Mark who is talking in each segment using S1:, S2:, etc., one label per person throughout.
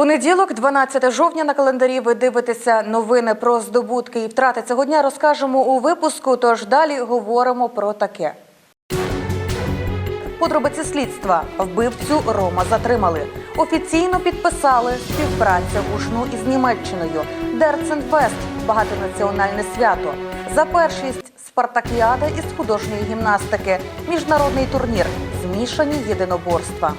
S1: Понеділок, 12 жовтня на календарі. Ви дивитеся новини про здобутки і втрати цього дня. Розкажемо у випуску. Тож далі говоримо про таке. Подробиці слідства. Вбивцю Рома затримали. Офіційно підписали співпраця гушну із Німеччиною. Дерценфест багатонаціональне свято. За першість спартакіада із художньої гімнастики. Міжнародний турнір. Змішані єдиноборства.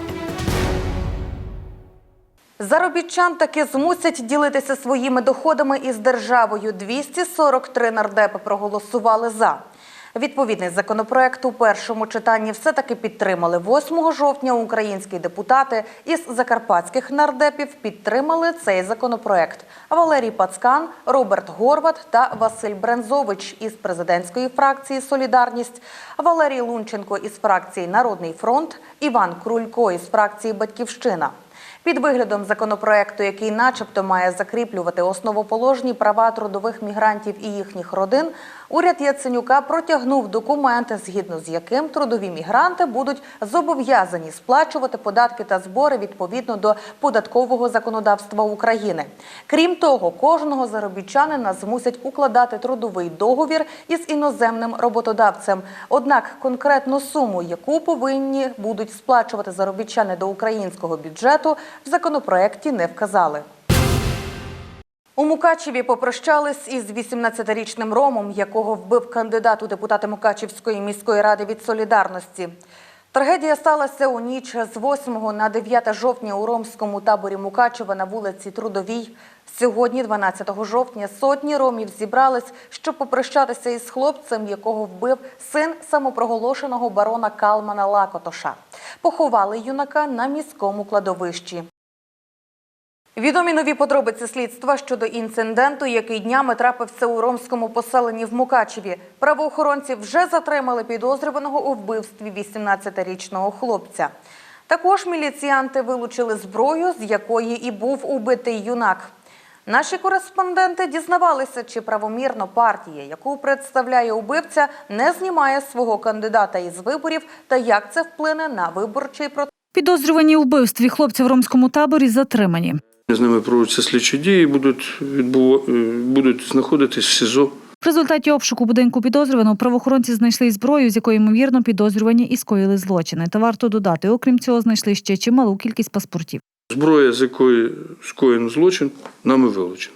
S1: Заробітчан таки змусять ділитися своїми доходами із державою. 243 нардепи проголосували за. Відповідний законопроект у першому читанні все-таки підтримали. 8 жовтня українські депутати із закарпатських нардепів підтримали цей законопроект. Валерій Пацкан, Роберт Горват та Василь Брензович із президентської фракції Солідарність, Валерій Лунченко із фракції Народний фронт, Іван Крулько із фракції Батьківщина. Під виглядом законопроекту, який начебто має закріплювати основоположні права трудових мігрантів і їхніх родин, уряд Яценюка протягнув документ, згідно з яким трудові мігранти будуть зобов'язані сплачувати податки та збори відповідно до податкового законодавства України. Крім того, кожного заробітчанина змусять укладати трудовий договір із іноземним роботодавцем. Однак конкретну суму, яку повинні будуть сплачувати заробітчани до українського бюджету, в законопроекті не вказали. У Мукачеві попрощались із 18-річним Ромом, якого вбив кандидат у депутати Мукачевської міської ради від солідарності. Трагедія сталася у ніч з 8 на 9 жовтня у ромському таборі Мукачева на вулиці Трудовій. Сьогодні, 12 жовтня, сотні ромів зібрались, щоб попрощатися із хлопцем, якого вбив син самопроголошеного барона Калмана Лакотоша. Поховали юнака на міському кладовищі. Відомі нові подробиці слідства щодо інциденту, який днями трапився у ромському поселенні в Мукачеві. Правоохоронці вже затримали підозрюваного у вбивстві 18-річного хлопця. Також міліціянти вилучили зброю, з якої і був убитий юнак. Наші кореспонденти дізнавалися, чи правомірно партія, яку представляє убивця, не знімає свого кандидата із виборів та як це вплине на виборчий процес.
S2: Підозрювані у вбивстві хлопця в ромському таборі затримані.
S3: З ними проводяться слідчі дії, будуть відбув... е, будуть знаходитись в СІЗО.
S2: В результаті обшуку будинку підозрюваного правоохоронці знайшли зброю, з якої ймовірно підозрювані і скоїли злочини. Та варто додати, окрім цього, знайшли ще чималу кількість паспортів.
S3: Зброя, з якої скоєно злочин, нами вилучена.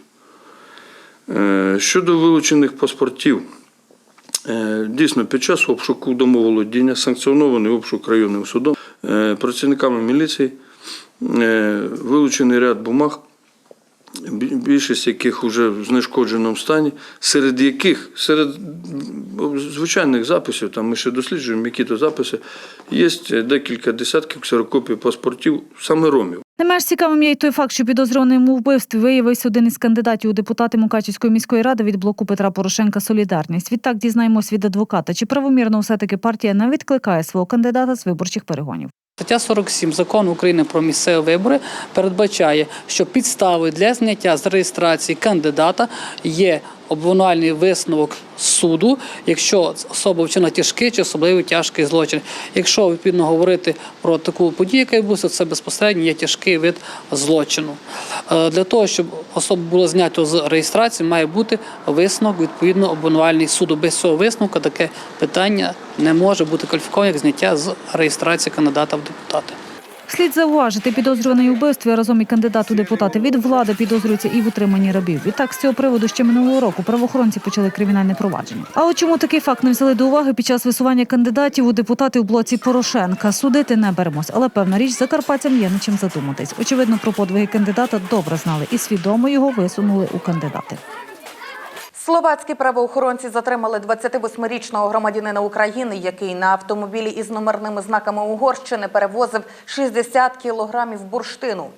S3: Е, Щодо вилучених паспортів, е, дійсно, під час обшуку домоволодіння, санкціонований обшук районним судом, працівниками міліції вилучений ряд бумаг, більшість яких вже в знешкодженому стані, серед яких, серед звичайних записів, там ми ще досліджуємо, які то записи, є декілька десятків ксерокопій паспортів саме ромів.
S2: Не менш цікавим є й той факт, що підозрюваний йому у вбивстві виявився один із кандидатів у депутати Мукачівської міської ради від блоку Петра Порошенка Солідарність. Відтак дізнаємось від адвоката, чи правомірно все-таки партія не відкликає свого кандидата з виборчих перегонів.
S4: Стаття 47 закону України про місцеві вибори передбачає, що підставою для зняття з реєстрації кандидата є обвинувальний висновок суду, якщо особа вчинила тяжкий чи особливо тяжкий злочин. Якщо відповідно говорити про таку подію, яка відбулася, це безпосередньо є тяжкий вид злочину. Е, Для того, щоб особа була знята з реєстрації, має бути висновок відповідно обвинувальний суду. Без цього висновку таке питання не може бути кваліфіковане як зняття з реєстрації кандидата в депутати.
S2: Слід зауважити, підозрюваний у вбивстві разом і кандидат у депутати від влади підозрюється і в утриманні рабів. Відтак з цього приводу ще минулого року правоохоронці почали кримінальне провадження. А от чому такий факт не взяли до уваги під час висування кандидатів у депутати у блоці Порошенка? Судити не беремось, але певна річ закарпатцям є над чим задуматись. Очевидно, про подвиги кандидата добре знали і свідомо його висунули у кандидати.
S1: Словацькі правоохоронці затримали 28-річного громадянина України, який на автомобілі із номерними знаками Угорщини перевозив 60 кілограмів бурштину.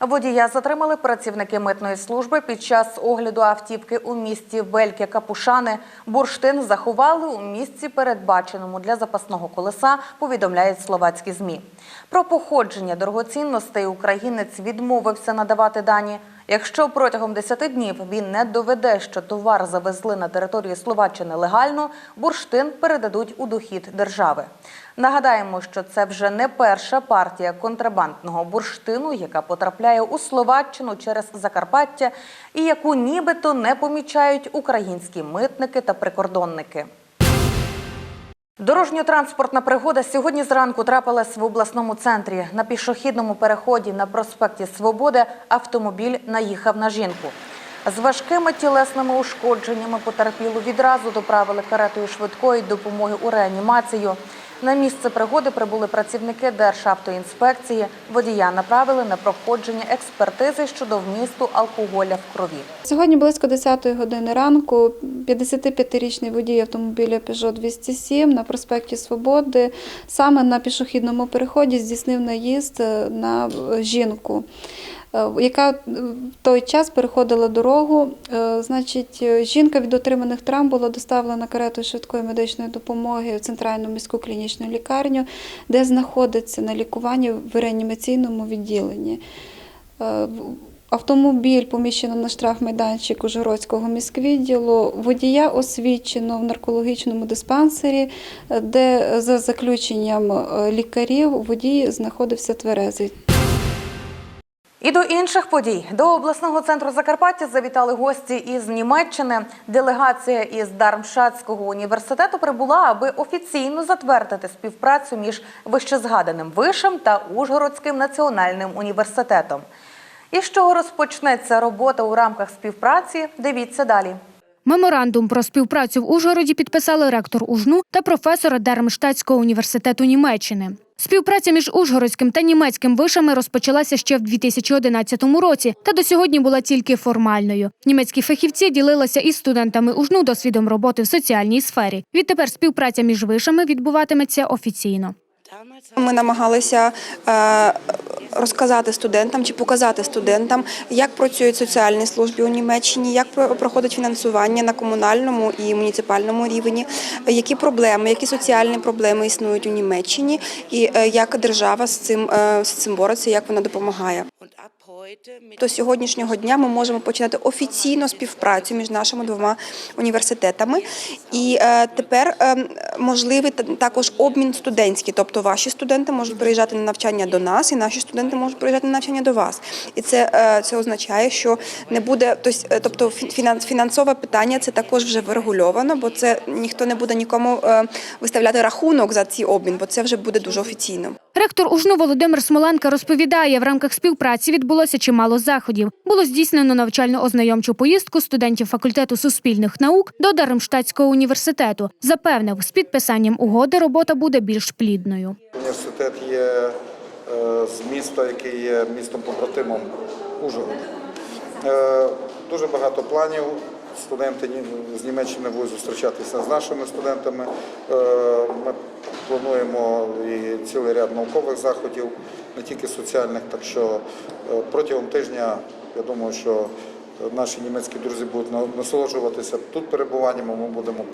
S1: Водія затримали працівники митної служби під час огляду автівки у місті Вельке Капушани. Бурштин заховали у місці, передбаченому для запасного колеса, повідомляють словацькі змі. Про походження дорогоцінностей українець відмовився надавати дані. Якщо протягом 10 днів він не доведе, що товар завезли на територію Словаччини легально, бурштин передадуть у дохід держави. Нагадаємо, що це вже не перша партія контрабандного бурштину, яка потрапляє у Словаччину через Закарпаття і яку нібито не помічають українські митники та прикордонники. Дорожньо-транспортна пригода сьогодні зранку трапилась в обласному центрі. На пішохідному переході на проспекті Свободи автомобіль наїхав на жінку. З важкими тілесними ушкодженнями потерпілу відразу доправили каретою швидкої допомоги у реанімацію. На місце пригоди прибули працівники Державтоінспекції. Водія направили на проходження експертизи щодо вмісту алкоголя в крові.
S5: Сьогодні близько 10 години ранку 55-річний водій автомобіля Peugeot 207 на проспекті Свободи саме на пішохідному переході здійснив наїзд е, на е, жінку. Е, Яка е, в той час переходила дорогу, Е, значить, жінка від отриманих травм була доставлена каретою швидкої медичної допомоги в центральну міську клінічну лікарню, де знаходиться на лікуванні в реанімаційному відділенні. Автомобіль поміщено на штрафмайданчик Ужгородського міськвідділу. Водія освідчено в наркологічному диспансері, де за заключенням лікарів водій знаходився тверезий.
S1: І до інших подій до обласного центру Закарпаття завітали гості із Німеччини. Делегація із Дармшатського університету прибула, аби офіційно затвердити співпрацю між вищезгаданим вишем та Ужгородським національним університетом. І з чого розпочнеться робота у рамках співпраці? Дивіться далі.
S6: Меморандум про співпрацю в Ужгороді підписали ректор УЖНУ та професора Дармштадтського університету Німеччини. Співпраця між Ужгородським та німецьким вишами розпочалася ще в 2011 році, та до сьогодні була тільки формальною. Німецькі фахівці ділилися із студентами УЖНУ досвідом роботи в соціальній сфері. Відтепер співпраця між вишами відбуватиметься офіційно.
S7: Ми намагалися е, розказати студентам чи показати студентам, як працюють соціальні служби у Німеччині, як проходить фінансування на комунальному і муніципальному рівні, які проблеми, які соціальні проблеми існують у Німеччині, і е, як держава з цим е, з цим бореться, як вона допомагає. До сьогоднішнього дня ми можемо починати офіційну співпрацю між нашими двома університетами. І е, тепер е, можливий та- також обмін студентський, тобто ваші студенти можуть приїжджати на навчання до нас, і наші студенти можуть приїжджати на навчання до вас. І це, е, це означає, що не буде тобто фі- фінансове питання це також вже врегульовано, бо це ніхто не буде нікому е, виставляти рахунок за цей обмін, бо це вже буде дуже офіційно.
S6: Ректор ужну Володимир Смоленко розповідає, в рамках співпраці відбулося чимало заходів. Було здійснено навчально-ознайомчу поїздку студентів факультету суспільних наук до Дармштадтського університету. Запевнив, з підписанням угоди робота буде більш плідною.
S8: Університет є е, з міста, який є містом побратимом Ужгорода. Е, Дуже багато планів. Студенти з Німеччини будуть зустрічатися з нашими студентами. Е, Ми плануємо і цілий ряд наукових заходів, не тільки соціальних. Так що е, протягом тижня я думаю, що наші німецькі друзі будуть насолоджуватися тут перебуванням, а ми будемо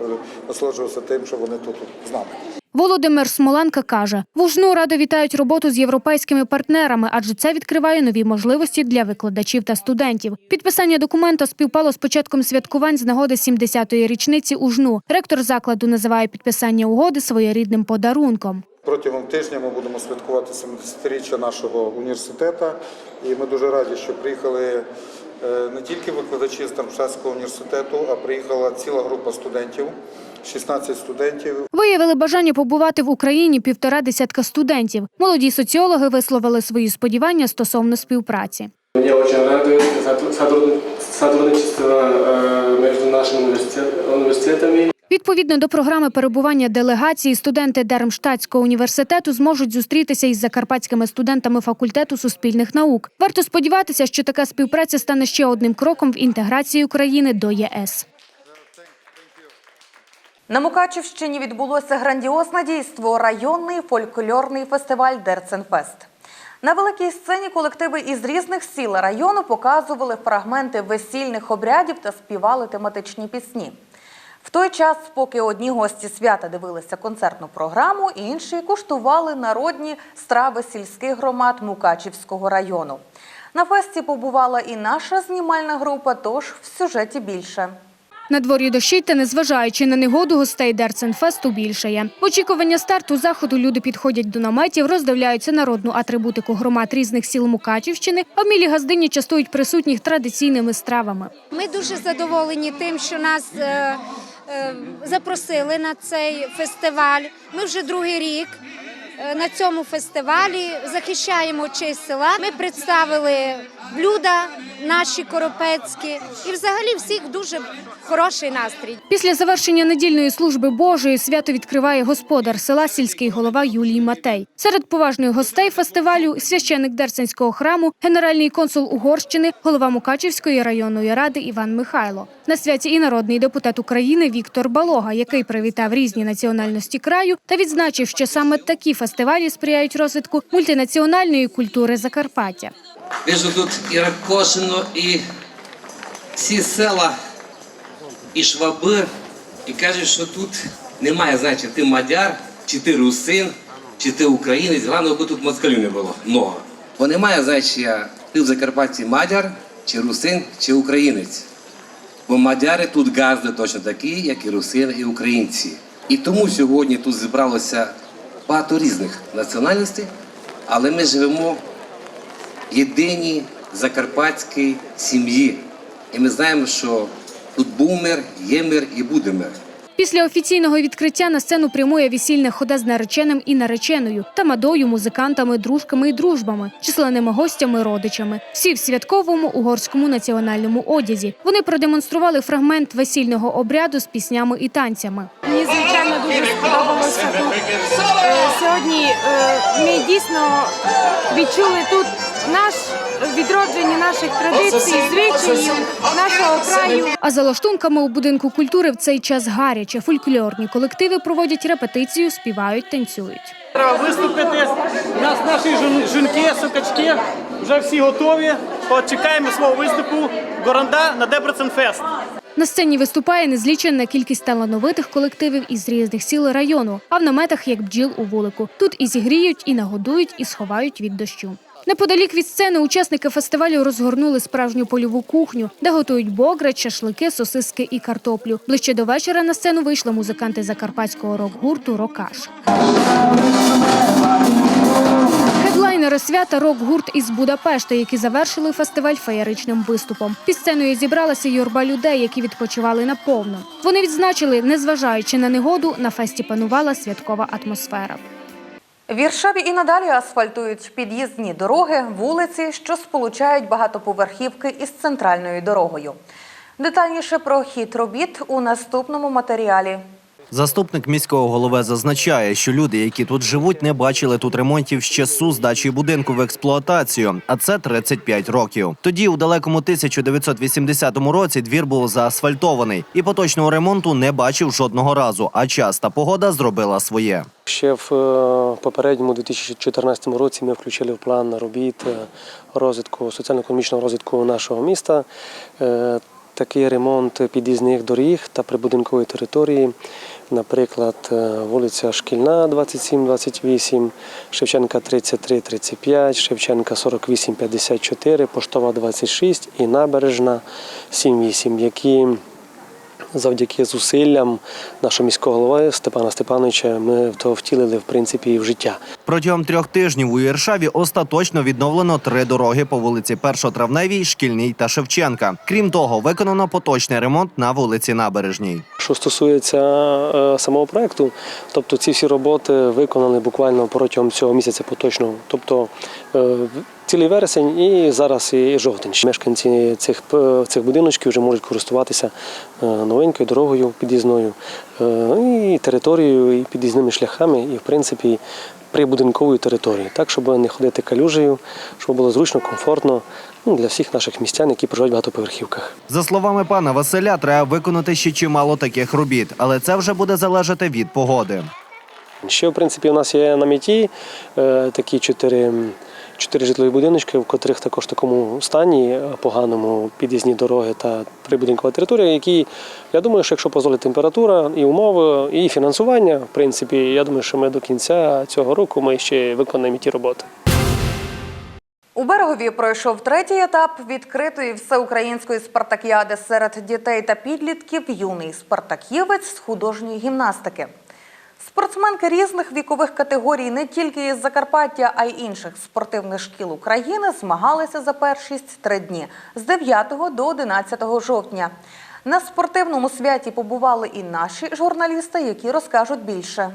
S8: насолоджуватися тим, що вони тут з нами.
S6: Володимир Смоленко каже, в ужну радо вітають роботу з європейськими партнерами, адже це відкриває нові можливості для викладачів та студентів. Підписання документа співпало з початком святкувань з нагоди 70-ї річниці ужну. Ректор закладу називає підписання угоди своєрідним подарунком.
S8: Протягом тижня ми будемо святкувати 70-річчя нашого університету. І ми дуже раді, що приїхали не тільки викладачі з Дармштадтського університету, а приїхала ціла група студентів, 16 студентів.
S6: Виявили бажання побувати в Україні півтора десятка студентів. Молоді соціологи висловили свої сподівання стосовно співпраці.
S9: Я очень радий сотруд- сотруд- сотрудничество між нашими университетами.
S6: Відповідно до програми перебування делегації, студенти Дармштадтського університету зможуть зустрітися із закарпатськими студентами факультету суспільних наук. Варто сподіватися, що така співпраця стане ще одним кроком в інтеграції України до ЄС.
S1: На Мукачівщині відбулося грандіозне дійство районний фольклорний фестиваль Дерценфест. На великій сцені колективи із різних сіл району показували фрагменти весільних обрядів та співали тематичні пісні. В той час, поки одні гості свята дивилися концертну програму, інші куштували народні страви сільських громад Мукачівського району. На фесті побувала і наша знімальна група, тож в сюжеті більше.
S6: На дворі дощить та незважаючи на негоду, гостей Дерценфесту більшає. В очікування старту заходу люди підходять до наметів, роздивляються народну атрибутику громад різних сіл Мукачівщини, а вмілі газдині частують присутніх традиційними стравами.
S10: Ми дуже задоволені тим, що нас е, запросили на цей фестиваль. Ми вже другий рік е, на цьому фестивалі захищаємо честь села. Ми представили блюда наші коропецькі і взагалі всіх дуже хороший настрій.
S6: Після завершення недільної служби Божої свято відкриває господар села сільський голова Юлій Матей. Серед поважних гостей фестивалю священик Дерценського храму, генеральний консул Угорщини, голова Мукачівської районної ради Іван Михайло. На святі і народний депутат України Віктор Балога, який привітав різні національності краю та відзначив, що саме такі фестивалі сприяють розвитку мультинаціональної культури Закарпаття.
S11: Вижу тут і Ракошино, і всі села, і шваби, і кажуть, що тут немає, значить, ти мадяр, чи ти русин, чи ти українець, головне, аби тут москалів не було много. Бо немає значення, ти в Закарпатті мадяр, чи русин, чи українець. Бо мадяри тут газди точно такі, як і русини, і українці. І тому сьогодні тут зібралося багато різних національностей, але ми живемо в єдиній закарпатській сім'ї. І ми знаємо, що тут був мир, є мир і буде мир.
S6: Після офіційного відкриття на сцену прямує весільна хода з нареченим і нареченою, тамадою, музикантами, дружками і дружбами, численними гостями, родичами. Всі в святковому угорському національному одязі. Вони продемонстрували фрагмент весільного обряду з піснями і танцями.
S12: Дуже сподобалося. Е, Сьогодні е, ми дійсно відчули тут наш відродження наших традицій, звичаїв, нашого краю.
S6: А за лаштунками у будинку культури в цей час гаряче. Фольклорні колективи проводять репетицію, співають, танцюють.
S13: Треба виступити. У нас наші жінки, сукачки вже всі готові. От чекаємо свого виступу Горанда на Дебреценфест.
S6: На сцені виступає незліченна кількість талановитих колективів із різних сіл району, а в наметах як бджіл у вулику. Тут і зігріють, і нагодують, і сховають від дощу. Неподалік від сцени учасники фестивалю розгорнули справжню польову кухню, де готують бограч, шашлики, сосиски і картоплю. Ближче до вечора на сцену вийшли музиканти закарпатського рок-гурту Рокаш. Хедлайнери свята рок-гурт із Будапешта, які завершили фестиваль феєричним виступом. Під сценою зібралася юрба людей, які відпочивали наповно. Вони відзначили, незважаючи на негоду, на фесті панувала святкова атмосфера.
S1: Віршаві і надалі асфальтують під'їзні дороги, вулиці, що сполучають багатоповерхівки із центральною дорогою. Детальніше про хід робіт у наступному матеріалі.
S14: Заступник міського голови зазначає, що люди, які тут живуть, не бачили тут ремонтів з часу здачі будинку в експлуатацію, а це 35 років. Тоді, у далекому 1980 році, двір був заасфальтований і поточного ремонту не бачив жодного разу. А час та погода зробила своє.
S9: Ще в е, попередньому 2014 році ми включили в план робіт е, розвитку соціально-економічного розвитку нашого міста. е, Такий ремонт під'їзних доріг та прибудинкової території, наприклад, е, вулиця Шкільна 27-28, Шевченка 33-35, Шевченка 48-54, Поштова 26 і Набережна 7-8, які завдяки зусиллям нашого міського голови Степана Степановича ми то втілили в принципі і в життя.
S14: Протягом трьох тижнів у Іршаві остаточно відновлено три дороги по вулиці Першотравневій, Шкільній та Шевченка. Крім того, виконано поточний ремонт на вулиці Набережній.
S9: Що стосується е, самого проекту, тобто ці всі роботи виконані буквально протягом цього місяця поточного, тобто е, цілий вересень і зараз і жовтень. Мешканці цих цих будиночків вже можуть користуватися е, новенькою дорогою під'їзною, е, і територією, і під'їзними шляхами, і в принципі прибудинковою територією, так щоб не ходити калюжею, щоб було зручно, комфортно ну, для всіх наших містян, які проживають в багатоповерхівках.
S14: За словами пана Василя, треба виконати ще чимало таких робіт, але це вже буде залежати від погоди.
S9: Ще, в принципі, у нас є на меті е, такі чотири, чотири житлові будиночки, в котрих також такому стані е, поганому під'їзні дороги та прибудинкова територія, які, я думаю, що якщо дозволить температура і умови, і фінансування, в принципі, я думаю, що ми до кінця цього року ми ще виконаємо ті роботи.
S1: У берегові пройшов третій етап відкритої всеукраїнської спартакіади серед дітей та підлітків юний спартаківець з художньої гімнастики. Спортсменки різних вікових категорій не тільки із Закарпаття, а й інших спортивних шкіл України змагалися за першість три дні з 9 до 11 жовтня. На спортивному святі побували і наші журналісти, які розкажуть більше.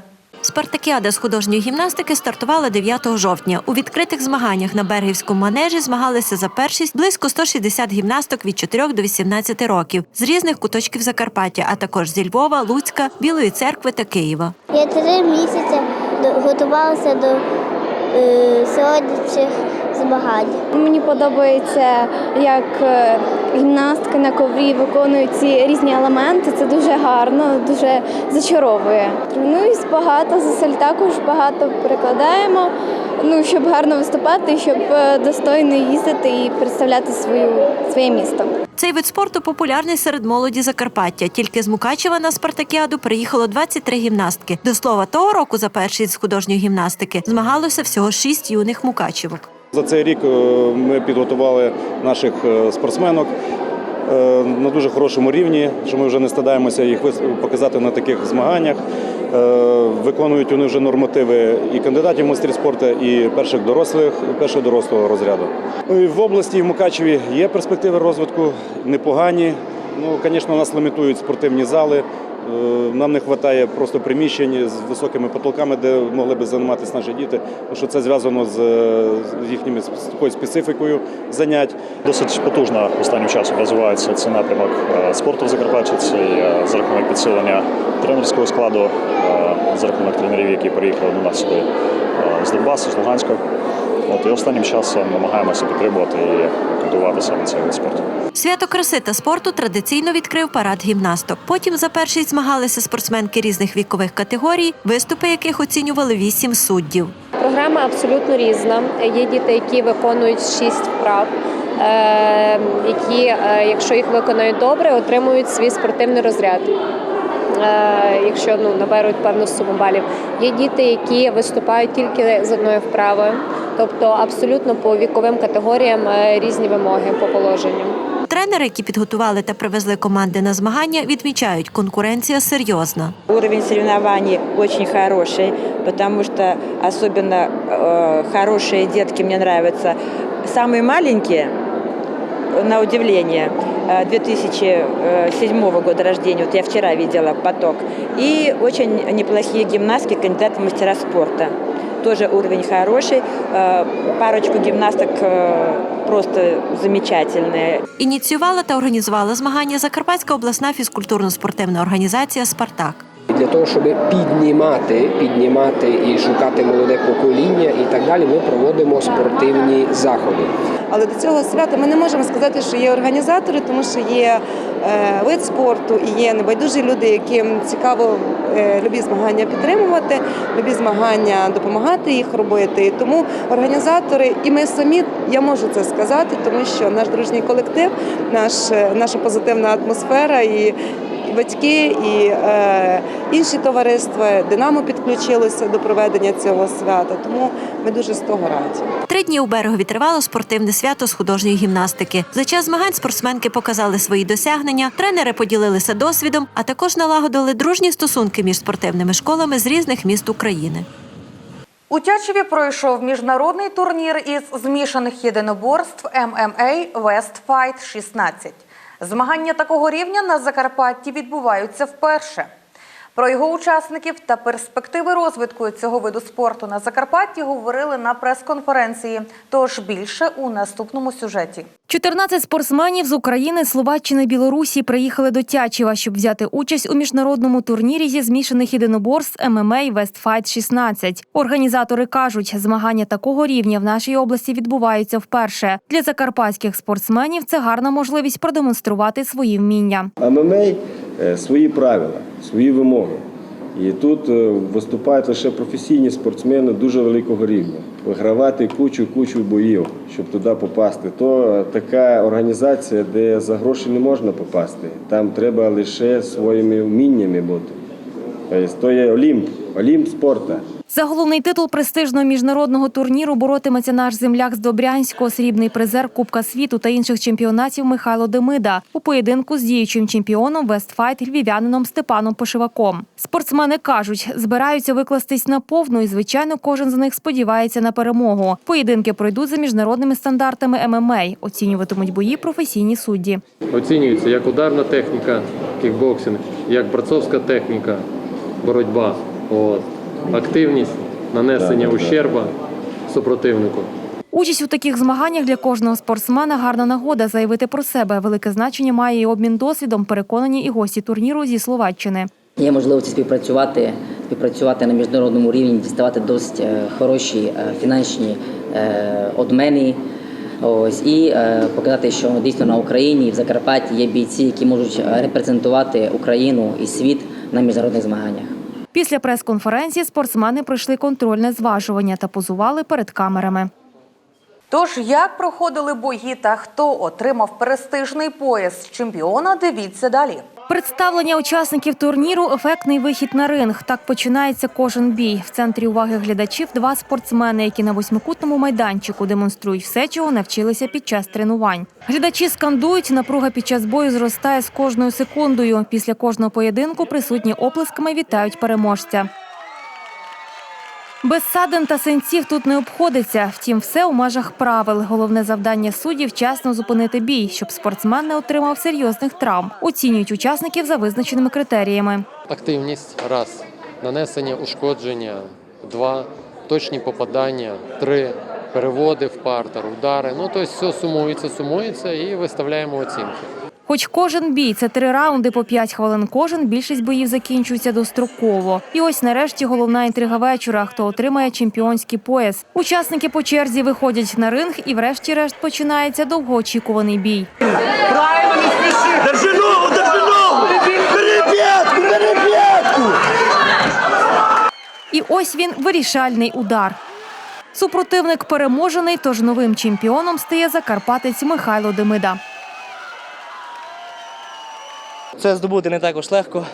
S15: Спартакіада з художньої гімнастики стартувала 9 жовтня. У відкритих змаганнях на Бергівському манежі змагалися за першість близько 160 гімнасток від 4 до 18 років з різних куточків Закарпаття, а також зі Львова, Луцька, Білої церкви та Києва.
S16: Я три місяці готувалася до е, сьогоднішніх змагань.
S12: Мені подобається, як е, гімнастки на коврі виконують ці різні елементи. Це дуже гарно, дуже зачаровує. Тренуюсь багато, зусиль також багато прикладаємо. Ну, щоб гарно виступати, щоб е, достойно їздити і представляти свою своє місто.
S15: Цей вид спорту популярний серед молоді Закарпаття. Тільки з Мукачева на спартакіаду приїхало 23 гімнастки. До слова, того року за першість з художньої гімнастики змагалося всього 6 юних мукачевок.
S17: За цей рік е, ми підготували наших е, спортсменок е, на дуже хорошому рівні, що ми вже не стидаємося їх показати на таких змаганнях. Виконують вони вже нормативи і кандидатів в майстрі спорту, і перших дорослих, першого дорослого розряду. Ну в області і в Мукачеві є перспективи розвитку, непогані. Ну, звісно, нас лімітують спортивні зали. Е, Нам не вистачає просто приміщень з високими потолками, де могли б займатися наші діти, що це зв'язано з їхніми такою специфікою занять.
S18: Досить потужно останнім часом розвивається цей напрямок е, спорту в Закарпатті. Це е, за рахунок підсилення тренерського складу, за рахунок тренерів, які приїхали до нас сюди з Донбасу, з Луганська. От і останнім часом намагаємося підтримувати і культивувати саме цей вид спорту.
S15: Свято краси та спорту традиційно відкрив парад гімнасток. Потім за першість змагалися спортсменки різних вікових категорій, виступи яких оцінювали вісім суддів.
S12: Програма абсолютно різна. Є діти, які виконують шість вправ, е, які, е, якщо їх виконають добре, отримують свій спортивний розряд. Е, Якщо ну наберуть певну суму балів, є діти, які виступають тільки з одною вправою, тобто абсолютно по віковим категоріям е, різні вимоги по положенню.
S15: Тренери, які підготували та привезли команди на змагання, відмічають, конкуренція серйозна.
S19: Уровень соревнований очень хороший, потому что особенно э, хорошие детки мне нравятся. Самые маленькие, на удивление, э, 2007 года рождения, вот я вчера видела поток, и очень неплохие гимнастки, кандидаты в мастера спорта. Тоже уровень хороший, Э, парочку гимнасток э, просто замечательные.
S15: Ініціювала та організувала змагання Закарпатська обласна фізкультурно-спортивна організація Спартак.
S2: Для того, щоб піднімати, піднімати і шукати молоде покоління і так далі, ми проводимо спортивні заходи.
S20: Але до цього свята ми не можемо сказати, що є організатори, тому що є е, вид спорту і є небайдужі люди, яким цікаво е, любі змагання підтримувати, любі змагання допомагати їх робити. Тому організатори, і ми самі, я можу це сказати, тому що наш дружній колектив, наш, е, наша позитивна атмосфера і. І Батьки і е, інші товариства Динамо підключилося до проведення цього свята, тому ми дуже з того раді.
S15: Три дні у берегові тривало спортивне свято з художньої гімнастики. За час змагань спортсменки показали свої досягнення, тренери поділилися досвідом, а також налагодили дружні стосунки між спортивними школами з різних міст України.
S1: У Тячеві пройшов міжнародний турнір із змішаних єдиноборств MMA West Fight 16. Змагання такого рівня на Закарпатті відбуваються вперше. Про його учасників та перспективи розвитку цього виду спорту на Закарпатті говорили на прес-конференції. Тож більше у наступному сюжеті.
S6: 14 спортсменів з України, Словаччини, Білорусі приїхали до Тячева, щоб взяти участь у міжнародному турнірі зі змішаних єдиноборств ММА West Fight 16. Організатори кажуть, змагання такого рівня в нашій області відбуваються вперше. Для закарпатських спортсменів це гарна можливість продемонструвати свої вміння.
S21: ММА е, свої правила, свої вимоги. І тут е, виступають лише професійні спортсмени дуже великого рівня. Вигравати кучу кучу боїв, щоб туди попасти. То е, така організація, де за гроші не можна попасти. Там треба лише своїми вміннями бути. Тобто, то є Олімп, Олімп спорту.
S22: За головний титул престижного міжнародного турніру боротиметься наш земляк з Добрянського, срібний призер Кубка світу та інших чемпіонатів Михайло Демида у поєдинку з діючим чемпіоном Вестфайт львів'янином Степаном Пошиваком. Спортсмени кажуть, збираються викластись на повну, і звичайно, кожен з них сподівається на перемогу. Поєдинки пройдуть за міжнародними стандартами ММА. Оцінюватимуть бої професійні судді.
S23: Оцінюється як ударна техніка, кікбоксинг, як борцовська техніка, боротьба, от, активність, нанесення ущерба супротивнику.
S22: Участь у таких змаганнях для кожного спортсмена гарна нагода заявити про себе. Велике значення має і обмін досвідом. Переконані і гості турніру зі Словаччини.
S24: Є можливість співпрацювати, співпрацювати на міжнародному рівні, діставати досить е, хороші е, фінансові е, одмени. Ось і е, показати, що дійсно на Україні в Закарпатті є бійці, які можуть репрезентувати Україну і світ на міжнародних змаганнях.
S22: Після прес-конференції спортсмени пройшли контрольне зважування та позували перед камерами.
S1: Тож, як проходили бої та хто отримав престижний пояс чемпіона, дивіться далі.
S22: Представлення учасників турніру ефектний вихід на ринг. Так починається кожен бій. В центрі уваги глядачів два спортсмени, які на восьмикутному майданчику демонструють все, чого навчилися під час тренувань. Глядачі скандують, напруга під час бою зростає з кожною секундою. Після кожного поєдинку присутні оплесками вітають переможця. Без садин та синців тут не обходиться. Втім, все у межах правил. Головне завдання суддів – вчасно зупинити бій, щоб спортсмен не отримав серйозних травм. Оцінюють учасників за визначеними критеріями.
S23: Активність раз, нанесення ушкодження, два, точні попадання, три, переводи в партер, удари. Ну тобто все сумується, сумується і виставляємо оцінки.
S22: Хоч кожен бій це три раунди по п'ять хвилин. Кожен більшість боїв закінчується достроково. І ось нарешті головна інтрига вечора. Хто отримає чемпіонський пояс? Учасники по черзі виходять на ринг, і врешті-решт починається довгоочікуваний бій.
S25: Держи ногу, держи ногу! Бери п'ятку, бери п'ятку!
S22: І ось він вирішальний удар. Супротивник переможений, тож новим чемпіоном стає закарпатець Михайло Демида.
S26: Це здобути не також легко.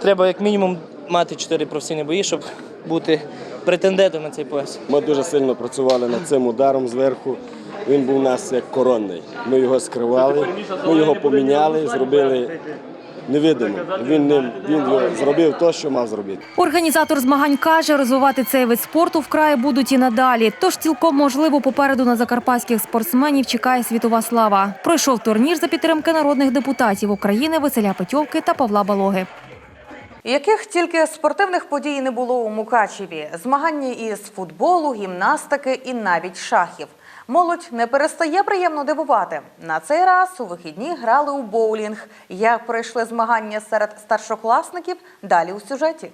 S26: Треба як мінімум мати чотири професійні бої, щоб бути претендентом на цей пояс.
S21: Ми дуже сильно працювали над цим ударом зверху. Він був у нас як коронний. Ми його скривали, ми його поміняли, зробили невидимо. Він не він зробив те, що мав зробити.
S22: Організатор змагань каже, розвивати цей вид спорту вкрай будуть і надалі. Тож цілком можливо попереду на закарпатських спортсменів чекає світова слава. Пройшов турнір за підтримки народних депутатів України Василя Петьовки та Павла Балоги.
S1: Яких тільки спортивних подій не було у Мукачеві: змагання із футболу, гімнастики і навіть шахів. Молодь не перестає приємно дивувати. На цей раз у вихідні грали у боулінг. Як пройшли змагання серед старшокласників? Далі у сюжеті.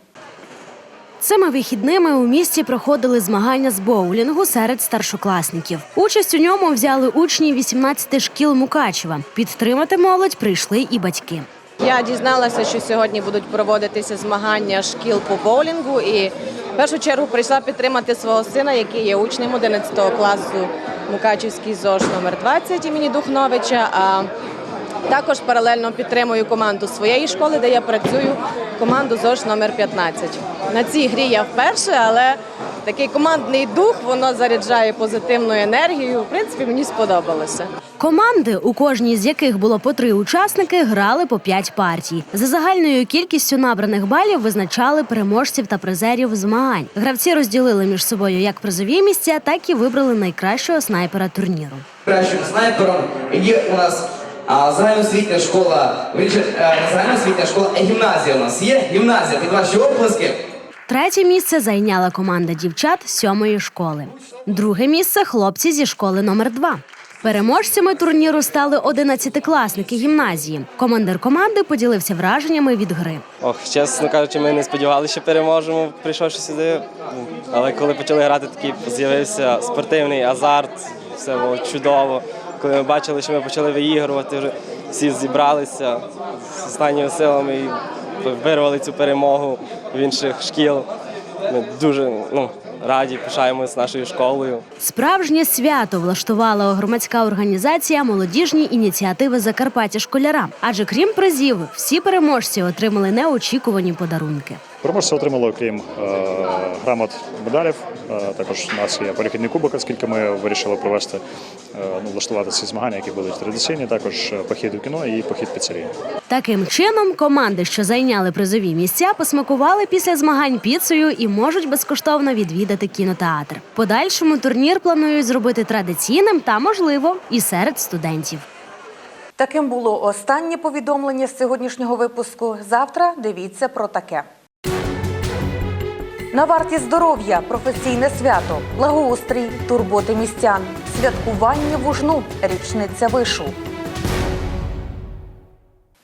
S27: Цими вихідними у місті проходили змагання з боулінгу серед старшокласників. Участь у ньому взяли учні 18 шкіл Мукачева. Підтримати молодь прийшли і батьки.
S28: Я дізналася, що сьогодні будуть проводитися змагання шкіл по боулінгу, і в першу чергу прийшла підтримати свого сина, який є учнем 11 класу Мукачівський ЗОЖ номер 20 імені Духновича. А також паралельно підтримую команду своєї школи, де я працюю, команду ЗОЖ номер 15. На цій грі я вперше, але такий командний дух воно заряджає позитивною енергією. В принципі, мені сподобалося.
S27: Команди, у кожній з яких було по три учасники, грали по п'ять партій. За загальною кількістю набраних балів визначали переможців та призерів змагань. Гравці розділили між собою як призові місця, так і вибрали найкращого снайпера турніру.
S29: Кращим снайпером є у нас а, загальноосвітня школа, е, загальноосвітня школа, гімназія у нас є. Гімназія, під ваші оплески.
S27: Третє місце зайняла команда дівчат сьомої школи. Друге місце хлопці зі школи номер 2 Переможцями турніру стали одинадцятикласники гімназії. Командир команди поділився враженнями від гри.
S30: Ох, чесно кажучи, ми не сподівалися, що переможемо, прийшовши сюди. Але коли почали грати, такий з'явився спортивний азарт, все було чудово. Коли ми бачили, що ми почали виігрувати, вже всі зібралися з останніми силами вирвали цю перемогу в інших шкіл. Ми дуже, ну, раді, пишаємось нашою школою.
S27: Справжнє свято влаштувала громадська організація молодіжні ініціативи Закарпаття школярам. Адже крім призів, всі переможці отримали неочікувані подарунки.
S18: Переможці отримали, окрім е, грамот медалів. Е, також у нас є перехідний кубок, оскільки ми вирішили провести е, ну, влаштувати ці змагання, які будуть традиційні. Також похід у кіно і похід в піцерію.
S27: Таким чином, команди, що зайняли призові місця, посмакували після змагань піцею і можуть безкоштовно відвідати кінотеатр. Подальшому турнір планують зробити традиційним та, можливо, і серед студентів.
S1: Таким було останнє повідомлення з сьогоднішнього випуску. Завтра дивіться про таке. На варті здоров'я, професійне свято, благоустрій, турботи містян, святкування вужну, річниця вишу.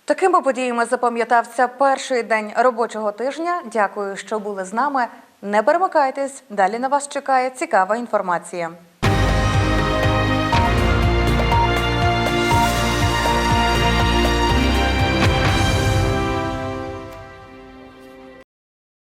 S1: Такими подіями запам'ятався перший день робочого тижня. Дякую, що були з нами. Не перемикайтесь. Далі на вас чекає цікава інформація.